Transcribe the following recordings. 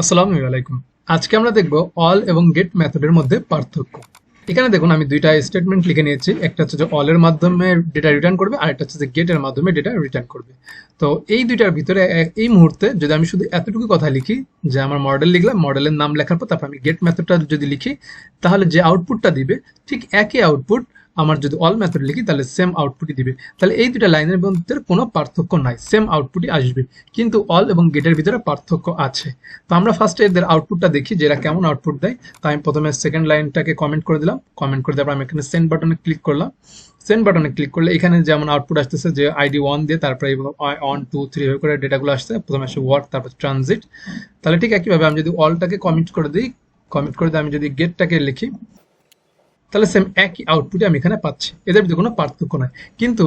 আসসালামু আলাইকুম। আজকে আমরা দেখব অল এবং গেট মেথডের মধ্যে পার্থক্য। এখানে দেখুন, আমি দুইটা স্টেটমেন্ট লিখে নিয়েছি। একটা হচ্ছে যে অলের মাধ্যমে ডেটা রিটার্ন করবে, আর একটা হচ্ছে যে গেটের মাধ্যমে ডেটা রিটার্ন করবে। তো এই দুইটার ভিতরে এই মুহূর্তে যদি আমি শুধু এতটুকু কথা লিখি, যে আমার মডেল লিখলাম মডেলের নাম লেখার পর তারপর আমি গেট মেথডটা যদি লিখি, তাহলে যে আউটপুটটা দিবে, ঠিক একই আউটপুট আমার যদি অল মেথড লিখি, তাহলে সেম আউটপুটই দিবে। তাহলে এই দুটা লাইনের মধ্যে কোনো পার্থক্য নাই সেম আউটপুটই আসবে। কিন্তু অল এবং গেটের ভিতরে পার্থক্য আছে। তো আমরা ফার্স্টে এদের আউটপুটটা দেখি, যে এরা কেমন আউটপুট দেয়। তো আমি প্রথমে সেকেন্ড লাইনটাকে কমেন্ট করে দিলাম। কমেন্ট করে দেওয়ার পর আমি এখানে সেন্ড বাটনে ক্লিক করলাম। সেন্ড বাটনে ক্লিক করলে এখানে যেমন আউটপুট আসতেছে, যে আইডি ওয়ান দিয়ে তারপরে ওয়ান টু থ্রি এভাবে করে ডেটাগুলো আসছে। প্রথমে আসছে ওয়ার্ক তারপর ট্রানজিট তাহলে ঠিক একইভাবে আমি যদি অলটাকে কমিট করে দিই কমিট করে দিয়ে আমি যদি গেটটাকে লিখি তাহলে সেম একই আউটপুটে আমি এখানে পাচ্ছি। এদের ভিতরে কোনো পার্থক্য নয় কিন্তু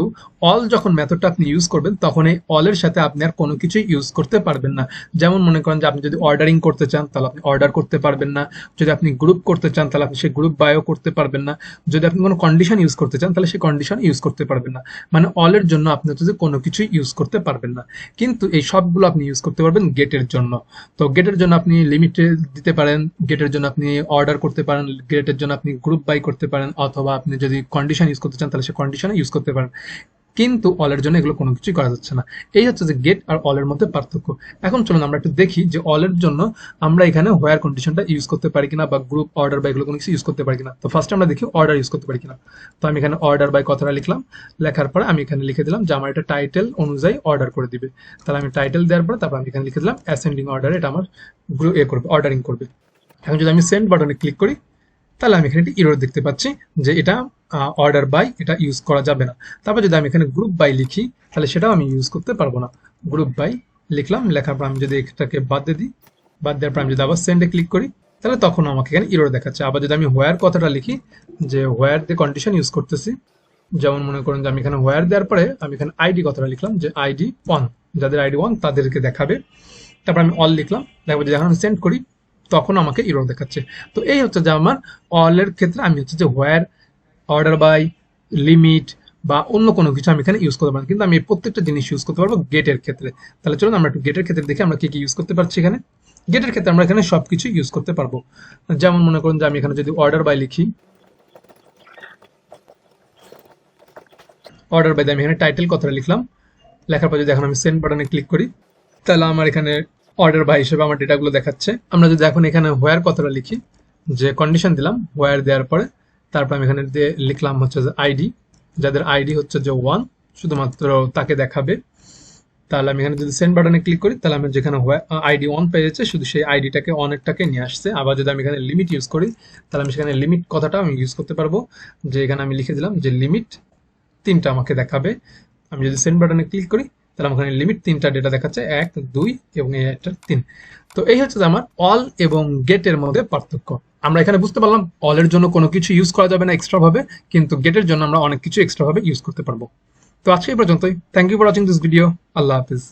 অল যখন মেথডটা আপনি ইউজ করবেন, তখন এই অলের সাথে আপনি আর কোনো কিছুই ইউজ করতে পারবেন না। যেমন মনে করেন যে আপনি যদি অর্ডারিং করতে চান, তাহলে আপনি অর্ডার করতে পারবেন না। যদি আপনি গ্রুপ করতে চান, তাহলে আপনি সেই গ্রুপ বায়ো করতে পারবেন না। যদি আপনি কোনো কন্ডিশন ইউজ করতে চান, তাহলে সেই কন্ডিশন ইউজ করতে পারবেন না। মানে অলের জন্য আপনি হচ্ছে কোনো কিছুই ইউজ করতে পারবেন না। কিন্তু এই সবগুলো আপনি ইউজ করতে পারবেন গেটের জন্য। তো গেটের জন্য আপনি লিমিটে দিতে পারেন গেটের জন্য আপনি অর্ডার করতে পারেন গেটের জন্য আপনি গ্রুপ বাই করতে পারেন, অথবা আপনি যদি কন্ডিশন ইউজ করতে চান, তাহলে সে কন্ডিশনে ইউজ করতে পারেন। কিন্তু অলের জন্য এগুলো কোনো কিছুই করা যাচ্ছে না। এই হচ্ছে যে গেট আর অলের মধ্যে পার্থক্য। এখন চলুন আমরা একটু দেখি যে অলের জন্য আমরা এখানে হোয়ার কন্ডিশনটা ইউজ করতে পারি কিনা, বা গ্রুপ অর্ডার বা এগুলো কোনো কিছু ইউজ করতে পারি কিনা। তো ফার্স্ট আমরা দেখি অর্ডার ইউজ করতে পারি কিনা। তো আমি এখানে অর্ডার বাই কথাটা লিখলাম। লেখার পরে আমি এখানে লিখে দিলাম যে আমার এটা টাইটেল অনুযায়ী অর্ডার করে দিবে। তাহলে আমি টাইটেল দেওয়ার পরে তারপর আমি এখানে লিখে দিলাম অ্যাসেন্ডিং অর্ডার এটা আমার গ্রুপ এ করবে অর্ডারিং করবে। এখন যদি আমি সেন্ড বাটনে ক্লিক করি তাহলে আমি এখানে একটি ইরোর দেখতে পাচ্ছি যে এটা অর্ডার বাই এটা ইউজ করা যাবে না। তারপর যদি আমি এখানে গ্রুপ বাই লিখি, তাহলে সেটাও আমি ইউজ করতে পারব না। গ্রুপ বাই লিখলাম, লেখার পর আমি যদি এটাকে বাদ দিয়ে দিই, বাদ দেওয়ার পর আমি যদি আবার সেন্ডে ক্লিক করি, তাহলে তখন আমাকে এখানে ইরোর দেখাচ্ছে। আবার যদি আমি হোয়ার কথাটা লিখি, যে হোয়ার দিয়ে কন্ডিশন ইউজ করতেছি, যেমন মনে করুন যে আমি এখানে হোয়ার দেওয়ার পরে আমি এখানে আইডি কথাটা লিখলাম, যে আইডি ওয়ান যাদের আইডি ওয়ান তাদেরকে দেখাবে। তারপর আমি অল লিখলাম, দেখব যে যখন আমি সেন্ড করি তখন আমাকে ইরোর দেখাচ্ছে। তো এই হচ্ছে যে আমার অলের ক্ষেত্রে আমি হচ্ছে যে হোয়ার অর্ডার বাই লিমিট বা অন্য কোনো কিছু আমি এখানে ইউজ করতে পারি কিন্তু আমি প্রত্যেকটা জিনিস ইউজ করতে পারব গেটের ক্ষেত্রে। তাহলে চলুন আমরা একটু গেটের ক্ষেত্রে দেখি আমরা কি কি ইউজ করতে পারছি এখানে। গেটের ক্ষেত্রে আমরা এখানে সবকিছু ইউজ করতে পারব। যেমন মনে করুন যে আমি এখানে যদি অর্ডার বাই লিখি অর্ডার বাই আমি এখানে টাইটেল কথাটা লিখলাম। লেখার পর যদি এখন আমি সেন্ড বাটনে ক্লিক করি, তাহলে আমার এখানে অর্ডার বাই হিসেবে আমার ডেটাগুলো দেখাচ্ছে। আমরা যদি এখন এখানে হোয়ার কথাটা লিখি, যে কন্ডিশন দিলাম হোয়ার দেওয়ার পরে তারপর আমি এখানে দিয়ে লিখলাম হচ্ছে যে আইডি যাদের আইডি হচ্ছে যে ওয়ান শুধুমাত্র তাকে দেখাবে। তাহলে আমি এখানে যদি সেন্ড বাটনে ক্লিক করি, তাহলে আমি যেখানে আইডি অন পেয়ে যাচ্ছে শুধু সেই আইডিটাকে অনেকটাকে নিয়ে আসছে। আবার যদি আমি এখানে লিমিট ইউজ করি, তাহলে আমি সেখানে লিমিট কথাটা আমি ইউজ করতে পারব। যে এখানে আমি লিখে দিলাম যে লিমিট তিনটা আমাকে দেখাবে। আমি যদি সেন্ড বাটনে ক্লিক করি তাহলে আমার লিমিট তিনটা ডেটা দেখাচ্ছে, এক, দুই এবং এটা তিন। তো এই হচ্ছে যে আমার অল এবং গেটের মধ্যে পার্থক্য। আমরা এখানে বুঝতে পারলাম অলের জন্য কোনো কিছু ইউজ করা যাবে না এক্সট্রা ভাবে, কিন্তু গেটের জন্য আমরা অনেক কিছু এক্সট্রা ভাবে ইউজ করতে পারব। তো আজকে এই পর্যন্তই। Thank you for watching this video Allah Hafiz.